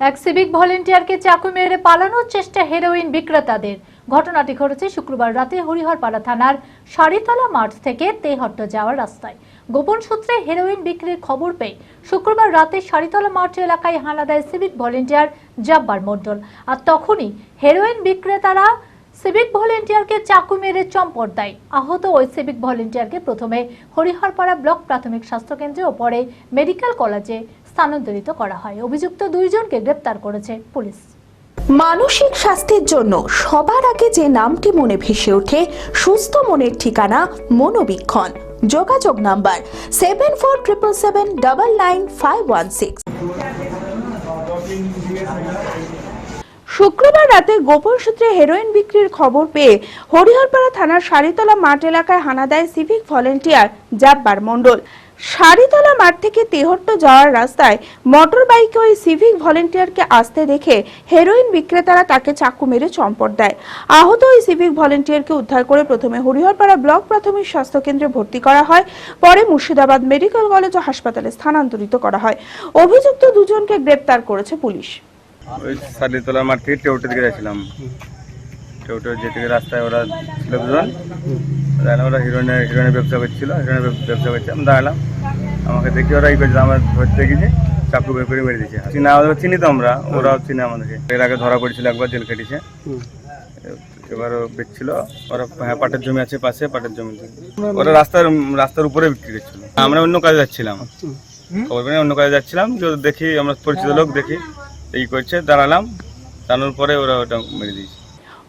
এক সিভিক ভলেন্টিয়ারকে চাকু মেরে পালানোর চেষ্টা হেরোইন বিক্রেতাদের। ঘটনাটি ঘটেছে শুক্রবার রাতে হরিহরপাড়া থানার সারিতলা মাঠ থেকে তেহট্ট যাওয়ার রাস্তায়। গোপন সূত্রে হেরোইন বিক্রির খবর পেয়ে শুক্রবার রাতে সারিতলা মাঠ এলাকায় হানা দেয় সিভিক ভলেন্টিয়ার জব্বার মণ্ডল। আর তখনই হেরোইন বিক্রেতারা সিভিক ভলেন্টিয়ারকে চাকু মেরে চম্পট দেয়। আহত ওই সিভিক ভলেন্টিয়ারকে প্রথমে হরিহরপাড়া ব্লক প্রাথমিক স্বাস্থ্যকেন্দ্রে ও পরে মেডিকেল কলেজে স্থানান্তরিত করা হয়। অভিযুক্ত দুইজনকে গ্রেপ্তার করেছে পুলিশ। মানসিক স্বাস্থ্যের জন্য সবার আগে যে নামটি মনে ভেসে ওঠে সুস্থ মনের ঠিকানা মনোবীক্ষণ। যোগাযোগ number seven four triple seven double nine five one six. শুক্রবার রাতে গোপন সূত্রে হেরোইন বিক্রির খবর পেয়ে হরিহরপাড়া থানার সারিতলা মাঠ এলাকায় হানা দেয় সিভিক ভলেন্টিয়ার জাব্বার মণ্ডল। সারিতলা মাঠ থেকে তেহট্ট যাওয়ার রাস্তায় মোটর বাইকে ওই সিভিক ভলেন্টিয়ারকে আসতে দেখে হেরোইন বিক্রেতারা তাকে চাকু মেরে চম্পট দেয়। আহত ওই সিভিক ভলেন্টিয়ারকে উদ্ধার করে প্রথমে হরিহরপাড়া ব্লক প্রাথমিক স্বাস্থ্য কেন্দ্রে ভর্তি করা হয়, পরে মুর্শিদাবাদ মেডিকেল কলেজ ও হাসপাতালে স্থানান্তরিত করা হয়। অভিযুক্ত দুজনকে গ্রেপ্তার করেছে পুলিশ। মাঠ থেকে টেউটের দিকে যাচ্ছিলাম। যেতে গিয়ে রাস্তায় ওরা ছিল দুজন দাঁড়ালাম ওরা হিরোইনের হিরোইনের ব্যবসা করছিল হিরোইনের ব্যবসা করছে। আমি দাঁড়ালাম আমাকে দেখি ওরা ই করছে আমার ধরতে গিয়ে চাকু বের করে মেরে দিয়েছে। চিনা আমাদের চিনি তো আমরা ওরাও চিনে আমাদেরকে। এর আগে ধরা পড়েছিল একবার জেল কেটেছে এবার ও বেচছিল ওরা হ্যাঁ পাটের জমি আছে পাশে পাটের জমি। ওরা রাস্তার রাস্তার উপরে বিক্রি করছিল। আমরা অন্য কাজে যাচ্ছিলাম। খবর পেয়ে অন্য কাজে যাচ্ছিলাম দেখি আমরা পরিচিত লোক দেখি এই করছে দাঁড়ালাম দাঁড়ানোর পরে ওরা ওটা মেরে দিয়েছে।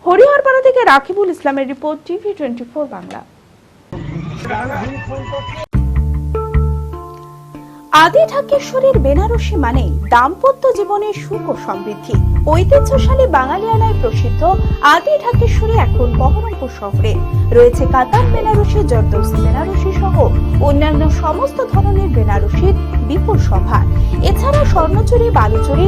হরিহরপাড়া থেকে রাকিবুল ইসলামের রিপোর্ট টিভি টোয়েন্টি বাংলা। আদি ঢাকেশ্বরীর বেনারসি মানে দাম্পত্য জীবনের সুখ ও সমৃদ্ধি। ঐতিহ্যশালী বাঙালিয়ানায় প্রসিদ্ধ আদি ঢাকেশ্বরী এখন বহরমপুর শহরে। রয়েছে কাতার বেনারসি জর্দৌসি বেনারসি সহ অন্যান্য সমস্ত ধরনের বেনারসির বিপুল সভা। এছাড়া Swarnachuri, Baluchari